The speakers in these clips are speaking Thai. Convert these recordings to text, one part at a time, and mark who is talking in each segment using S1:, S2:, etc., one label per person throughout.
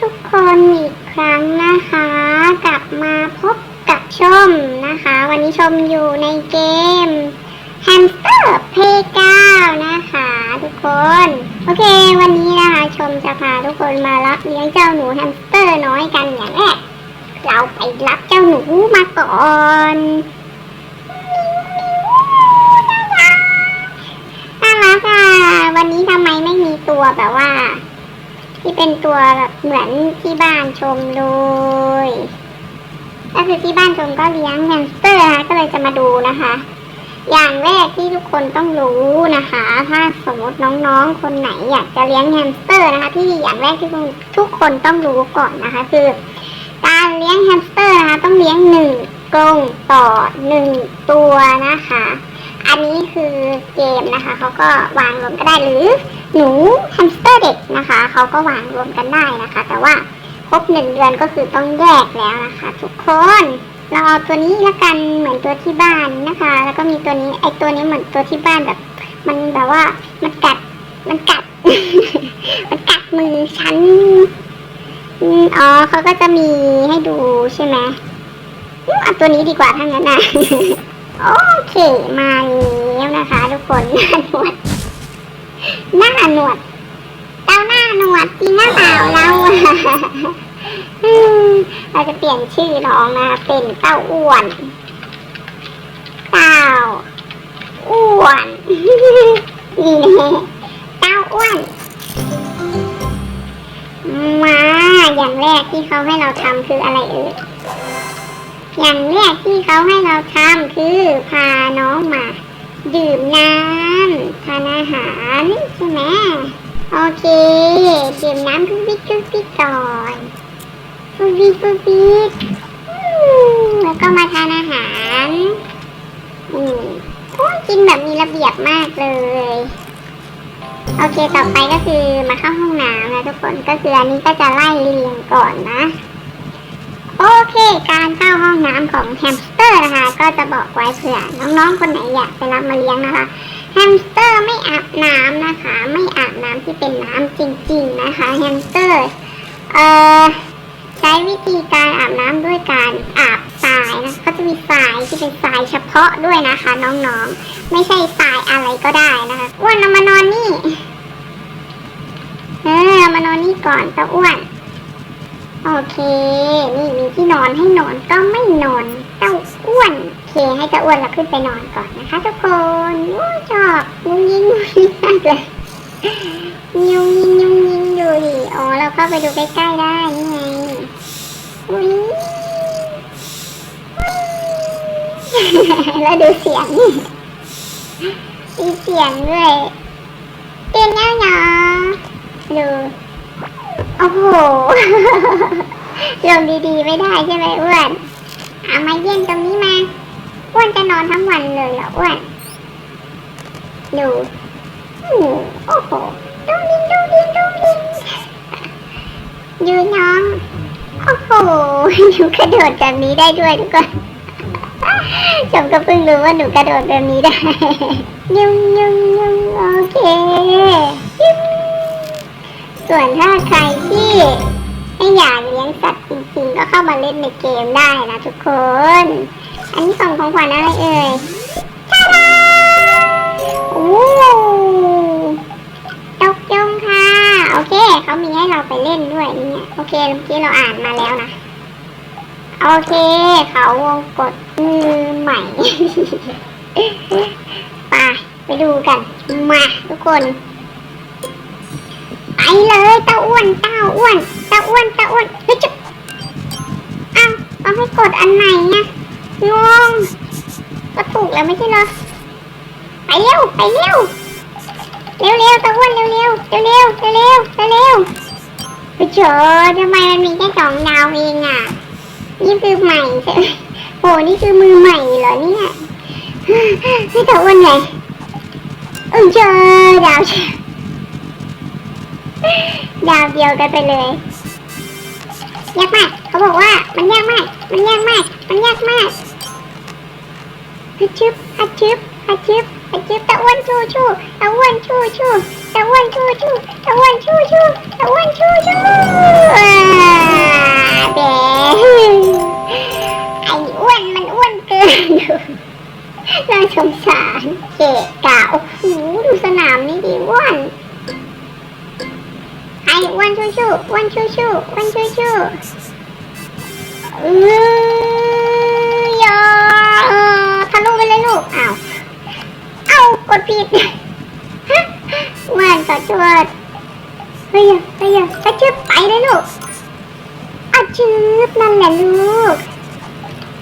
S1: ทุกๆคนอีกครั้งนะคะ กลับมาพบกับชมนะคะ วันนี้ชมอยู่ในเกม Hamster Playground นะคะทุกคน โอเค วันนี้นะคะชมจะพาทุกคนมารับเลี้ยงเจ้าหนูแฮมสเตอร์น้อยกันอย่างแรกเราไปรับเจ้าหนูมาก่อนน่ารักอะวันนี้ทำไมไม่มีตัวแบบว่า ที่เป็นตัวแบบเหมือนที่บ้านชมเลยก็คือที่บ้านชมก็เลี้ยงแฮมสเตอร์นะคะก็เลยจะมาดูนะคะ อย่างแรกที่ทุกคนต้องรู้นะคะ ถ้าสมมติน้องๆ คนไหนอยากจะเลี้ยงแฮมสเตอร์นะคะ ที่อย่างแรกที่ทุกคนต้องรู้ก่อนนะคะ คือ การเลี้ยงแฮมสเตอร์นะคะต้องเลี้ยงหนึ่งกรงต่อหนึ่งตัวนะคะ อันนี้คือเกมนะคะเขาก็วางรวมกันได้หรือหนูแฮมสเตอร์เด็กนะคะเขาก็วางรวมกันได้นะคะ แต่ว่าครบหนึ่งเดือนก็คือต้องแยกแล้วนะคะ ทุกคนเราเอาตัวนี้ละกันเหมือนตัวที่บ้านนะคะ แล้วก็มีตัวนี้ไอตัวนี้เหมือนตัวที่บ้านแบบ มันแบบว่ามันกัดมันกัด มันกัดมือฉันอ๋อเขาก็จะมีให้ดูใช่ไหมเอาตัวนี้ดีกว่าทั้งนั้นนะ โอเค มาแล้วนะคะ ทุกคนหน้าหนวดหน้าหนวดเต้าหน้าหนวดจริงหน้าเปล่าเราอืมเราจะเปลี่ยนชื่อน้องนะเป็นเต้าอ้วนเต้าอ้วนนี่แน่เต้าอ้วนมาอย่างแรกที่เขาให้เราทำคืออะไรเอ่ย อย่างแรกที่เขาให้เราทำคือพาน้องมา ดื่มน้ำทานอาหารใช่ไหมโอเคดื่มน้ำทุกวิทุกวิก่อนทุกวิทุกวิอืมแล้วก็มาทานอาหารอืมโอ้กินแบบมีระเบียบมากเลยโอเค ต่อไปก็คือมาเข้าห้องน้ำนะทุกคน ก็คืออันนี้ก็จะไล่เรียงก่อนนะ โอเค การเข้าห้องน้ำของแฮมสเตอร์นะคะ ก็จะบอกไว้เผื่อน้องๆคนไหนอยากไปรับมาเลี้ยงนะคะแฮมสเตอร์ไม่อาบน้ำนะคะ ไม่อาบน้ำที่เป็นน้ำจริง ๆ นะคะแฮมสเตอร์เอ่อใช้วิธีการอาบน้ำด้วยการอาบทรายนะเขาจะมีทรายที่เป็นทรายเฉพาะด้วยนะคะน้องๆ ไม่ใช่ทรายอะไรก็ได้นะคะอ้วนเอามานอนนี่เออเอามานอนนี่ก่อนตะอ้วน โอเค นี่มีที่นอนให้นอนก็ไม่นอน เจ้าอ้วนโอเคให้เจ้าอ้วนเราขึ้นไปนอนก่อนนะคะทุกคนโอ้ชอบยุ่งยิงยุ่งยิงมากเลยยุ่งยิงยุ่งยิงดูดิอ๋อเราเข้าไปดูใกล้ๆได้นี่ไงอุ้ยแล้วดูเสียงนี่มีเสียงด้วยเต้นยังเนาะดู อ้โห ลงดีๆไม่ได้ใช่ไหมอ้วนเอามาเยี่ยนตรงนี้มา อ้วนจะนอนทั้งวันเลยเหรออ้วน ดูโอ้โหดุ้งดิ้งดุ้งดิ้งดุ้งดิ้งยืนน้อง โอ้โหหนูกระโดดแบบนี้ได้ด้วยทุกคนชมก็เพิ่งรู้ว่าหนูกระโดดแบบนี้ได้ยุ่งยุ่งยุ่งโอเคยุ่ง ส่วนถ้าใครที่ไม่อยากเลี้ยงสัตว์จริงๆ ก็เข้ามาเล่นในเกมได้นะทุกคน อันนี้ของของขวัญอะไรเอ่ยชาดาโอ้ตกยงค่ะ โอเค เขามีให้เราไปเล่นด้วยเนี่ยโอเคเมื่อกี้เราอ่านมาแล้วนะ โอเค เขาวงกดมือใหม่ไปไปดูกัน มาทุกคน เลยตาอ้วนตาอ้วนตาอ้วนตาอ้วนเฮ้ยจุ๊บอาเอาให้กดอันไหนอยงงก็ถูกแล้วไม่ใช่เหรอไปเร็วไปเร็วเร็วเร็ตาอ้วนเร็วเร็วเร็วเร็วเร็วเร็วเไปเจอทำไมมันมีแค่สองดาวเองอะนี่คือใหม่ใช่โหนี่คือมือใหม่เหรอเนี่ยนี่ตาอ้วนไงเออเจอดาวเชีย ยาวเดียวกันไปเลยยากมาก เขาบอกว่ามันยากมาก มันยากมาก มันยากมากฮัชึบฮัชึบฮัชึบฮัชึบตะวันชูชูตะวันชูชูตะวันชูชูตะวันชูชูตะวันชูชูเบ๊ไอ้อ้วนมันอ้วนเกินน่าสงสารเกะกะโอ้โหดูสนามนี้ดิอ้วน วันชูชูอ้วนชูชูอ้วนชูชูเออยอทะลุไปเลยลูกอ้าวเอากดผิดอ้วนขอโทษเฮ้ยเฮ้ยกระชืบไปเลยลูกอาชืบนั่นแหละลูก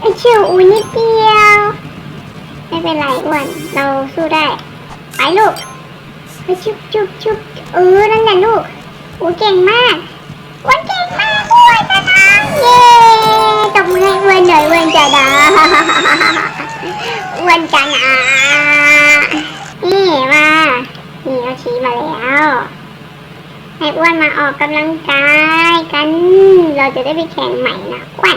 S1: ไอชียวอูนิดเดียว ไม่เป็นไรอ้วนเราสู้ได้ไปลูกไปชุบชุบชุบเออนั่นแหละลูก โอ้เก่งมากอ้วนเก่งมากอ้วนชนะเย้ตบมือให้อ้วนหน่อยอ้วนชนะอ้วนชนะนี่มานี่เอาชี้มาแล้วให้อ้วนมาออกกำลังกายกัน เราจะได้ไปแข่งใหม่นะอ้วน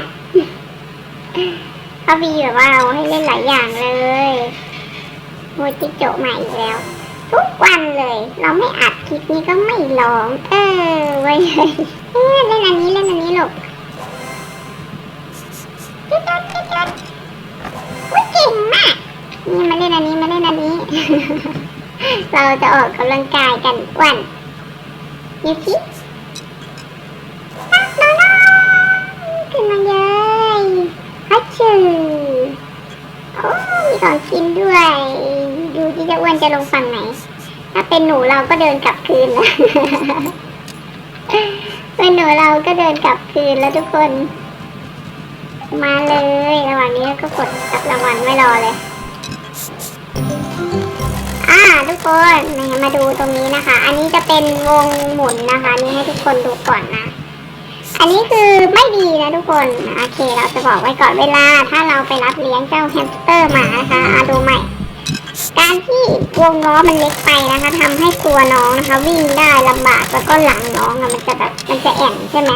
S1: เขามีแบบว่าเอาให้เล่นหลายอย่างเลยโมจิโจะใหม่อีกแล้ว ทุกวันเลย เราไม่อัดคลิปนี้ก็ไม่ร้อง เออไว้เลยเออเล่นอันนี้เล่นอันนี้ลูกจิ๊ดจ๊ดจิ๊ดจ๊ดอุ๊ยเก่งมาก นี่มาเล่นอันนี้มาเล่นอันนี้ เราจะออกกำลังกายกันวันยูคิน้องๆขึ้นมาเลยฮัชชูโอ้มีของกินด้วย ที่จะอ้วนจะลงฝั่งไหน ถ้าเป็นหนูเราก็เดินกลับคืนนะเป็นหนูเราก็เดินกลับคืนแล้วทุกคน มาเลยระหว่างนี้ก็กดจับรางวัลไว้รอเลย อ่าทุกคนมาดูตรงนี้นะคะ อันนี้จะเป็นวงหมุนนะคะ นี่ให้ทุกคนดูก่อนนะอันนี้คือไม่ดีนะทุกคน โอเค เราจะบอกไว้ก่อนเวลา ถ้าเราไปรับเลี้ยงเจ้าแฮมสเตอร์มานะคะอะดูใหม่ การที่วงล้อมันเล็กไปนะคะทำให้ตัวน้องนะคะ วิ่งได้ลำบากแล้วก็หลังน้องอะมันจะแบบมันจะแอนใช่ไหม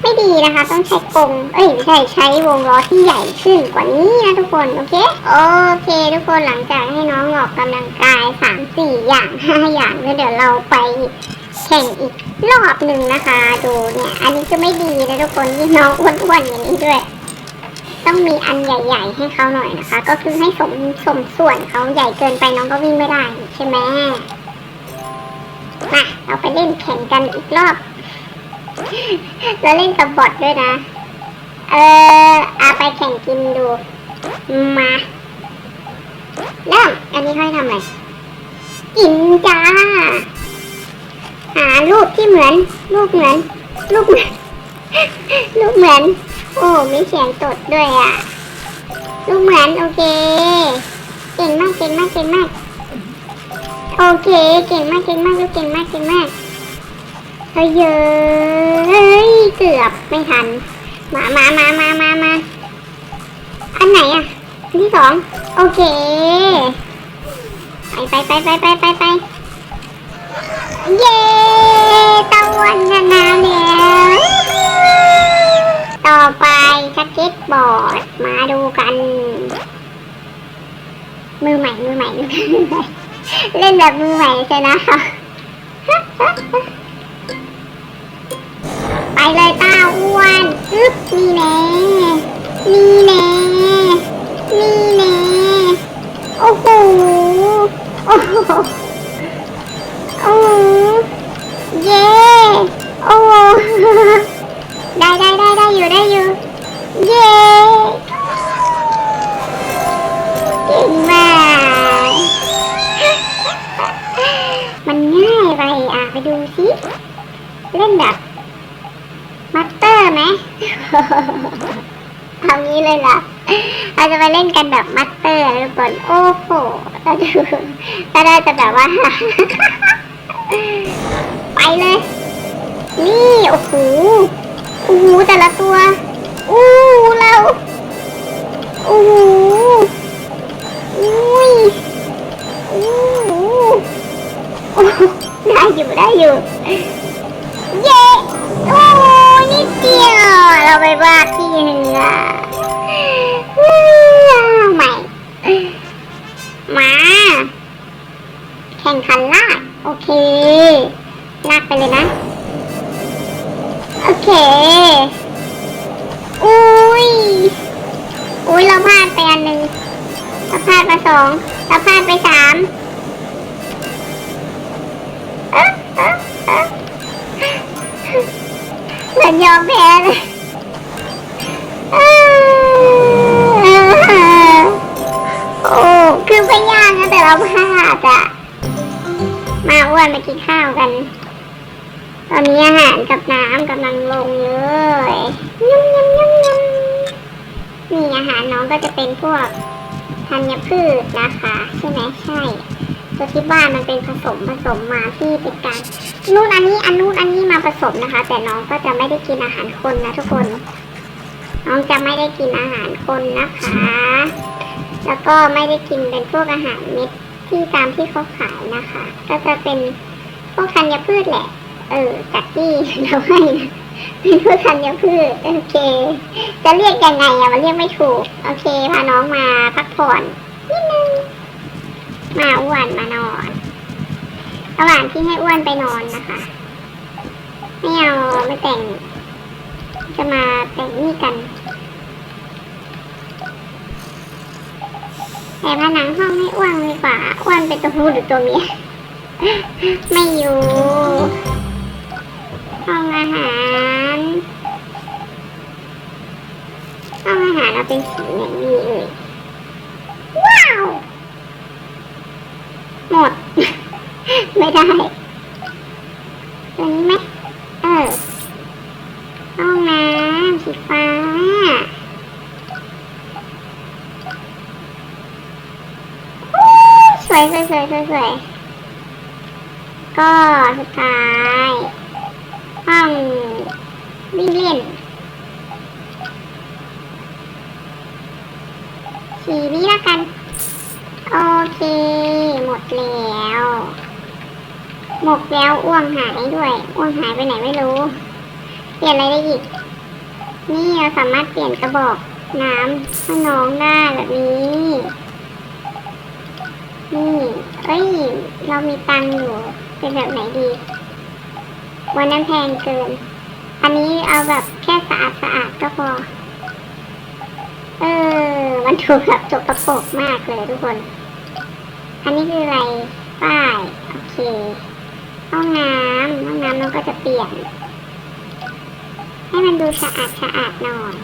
S1: ไม่ดีนะคะ ต้องใช้กงเอ้ยไม่ใช่ใช้วงล้อที่ใหญ่ขึ้นกว่านี้นะทุกคนโอเคโอเค ทุกคนหลังจากให้น้องออกกำลังกายสามสี่อย่างห้าอย่างแล้วเดี๋ยวเราไปแข่งอีกรอบหนึ่งนะคะ ดูเนี่ย อันนี้ก็ไม่ดีนะทุกคนที่น้องอ้วนๆอย่างนี้ด้วย ต้องมีอันใหญ่ ๆ ให้เขาหน่อยนะคะ ก็คือให้สมสมส่วนเขาใหญ่เกินไปน้องก็วิ่งไม่ได้ใช่ไหมมาเราไปเล่นแข่งกันอีกรอบ เราเล่นกับบอทด้วยนะ เอออาไปแข่งกินดู มาเริ่มอันนี้ค่อยทำอะไรกินจ้า หารูปที่เหมือน รูปเหมือน รูปเหมือนรูปเหมือน โอ้มีเสียงตดด้วยอะรูปเหมือนโอเค เก่งมากเก่งมากเก่งมาก โอเค เก่งมากเก่งมากลูกเก่งมากเก่งมากเฮ้ยเย้ยเกือบไม่ทัน มามามามามามาอันไหนอะอันที่สองโอเค ไปไปไปไปไปไปไปเย้ตะวันชนะ เก็ตบอร์ด มาดูกัน มือใหม่มือใหม่มือใหม่ เล่นแบบมือใหม่ใช่นะคะไปเลยต้าอ้วนอึ๊บนี่แน่นี่แน่นี่ ทำนี้เลยเหรอเราจะไปเล่นกันแบบมัตเตอร์ทุกคนโอ้โหเราดูก็ได้จะแบบว่า ไปเลย นี่โอ้โหโอ้โหแต่ละตัวอู้เราโอ้โหอุ้ยอู้โอ้โหได้อยู่ได้อยู่ เราไปวาดที่หนึ่งอะอืมใหม่มาแข่งขันลากโอเค ลากไปเลยนะ โอเค อุ้ย อุ้ยเราพลาดไปอันหนึ่งเราพลาดไปสองเราพลาดไปสามเอ๊ะเอ๊ะเอ๊ะนยอมแพ้เลย เราพลาดอะมาอ้วนมากินข้าวกัน ตอนนี้อาหารกับน้ำกำลังลงเลยยุ่มยุ่มยุ่มยุ่มนี่อาหารน้องก็จะเป็นพวกธัญพืชนะคะใช่ไหมใช่ตัวที่บ้านมันเป็นผสมผสมมาที่เป็นการนู่นอันนี้อันนู้นอันนี้มาผสมนะคะ แต่น้องก็จะไม่ได้กินอาหารคนนะทุกคน น้องจะไม่ได้กินอาหารคนนะคะ แล้วก็ไม่ได้กินเป็นพวกอาหารเม็ด ที่ตามที่เขาขายนะคะ ก็จะเป็นพวกธัญพืชแหละ เออจากที่เราให้นะเป็นพวกธัญพืชโอเค จะเรียกยังไงอะมันเรียกไม่ถูก โอเค พาน้องมาพักผ่อนนิดนึงมาอ้วนมานอนระหว่างที่ให้อ้วนไปนอนนะคะไม่เอาไม่แต่ง จะมาแต่งนี่กัน แต่ผนังห้องให้อ้วนดีกว่าอ้วนเป็นตัวผู้หรือตัวเมีย ไม่อยู่ ห้องอาหาร ห้องอาหารเราเป็นสีอย่างนี้เอ่ย ว้าว หมด ไม่ได้ ตัวนี้ไหมเออ ห้องน้ำสีฟ้า สวยสวยสวยสวยสวยก็ สุดท้าย ห้องวิ่งเล่นสีนี้แล้วกัน โอเค หมดแล้ว หมดแล้วอ้วงหายด้วยอ้วงหายไปไหนไม่รู้ เปลี่ยนอะไรได้อีก นี่เราสามารถเปลี่ยนกระบอกน้ำให้น้องได้แบบนี้นี่ เอ้ย เรามีตังอยู่ เป็นแบบไหนดีวันนั้นแพงเกิน อันนี้เอาแบบแค่สะอาดสะอาดก็พอ เออ มันถูกแบบจกกระปรกมากเลยทุกคน อันนี้คืออะไร ป้าย โอเค ห้องน้ำห้องน้ำเราก็จะเปลี่ยน ให้มันดูสะอาดสะอาดหน่อย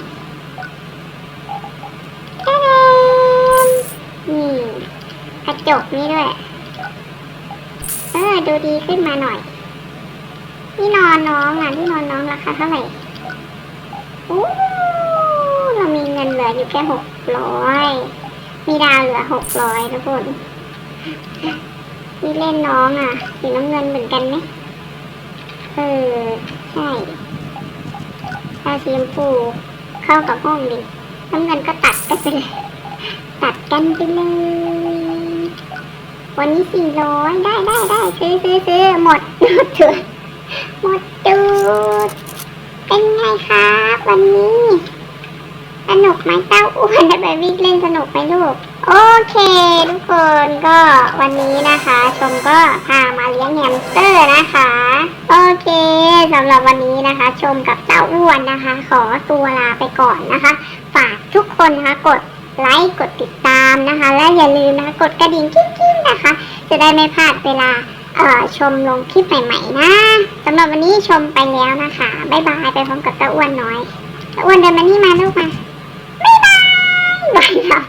S1: นี่กระจกนี่ด้วย ออดูดีขึ้นมาหน่อยที่นอนน้องอะที่นอนน้องราคาเท่าไหร่อู้เรามีเงินเหลืออยู่แค่หกร้อยมีดาวเหลือหกร้อยทุกคนที่เล่นน้องอะสีน้ำเงินเหมือนกันไหมเออใช่ตาสีชมพูเข้ากับห้องดิน้ำเงินก็ตัดกันไปเลยตัดกันไปเลย วันนี้สี่ร้อยได้ได้ได้ซื้อซื้อซื้อหมดหมดจุดหมดจุดเป็นไงครับวันนี้ สนุกไหมเต้าอ้วนได้ไปวิ่งเล่นสนุกไหมลูก โอเค ทุกคนก็วันนี้นะคะ ชมก็พามาเลี้ยงแฮมสเตอร์นะคะ โอเคสำหรับวันนี้นะคะ ชมกับเต้าอ้วนนะคะ ขอตัวลาไปก่อนนะคะ ฝากทุกคนนะคะกด ไลค์กดติดตามนะคะ และอย่าลืมนะคะกดกระดิ่งกิ้งๆนะคะ จะได้ไม่พลาดเวลาเอ่อชมลงคลิปใหม่ๆนะสำหรับวันนี้ชมไปแล้วนะคะบ๊ายบายไปพร้อมกับตะอ้วนน้อยตะอ้วนเดินมานี่มาลูกมาบ๊ายบายบายค่ะ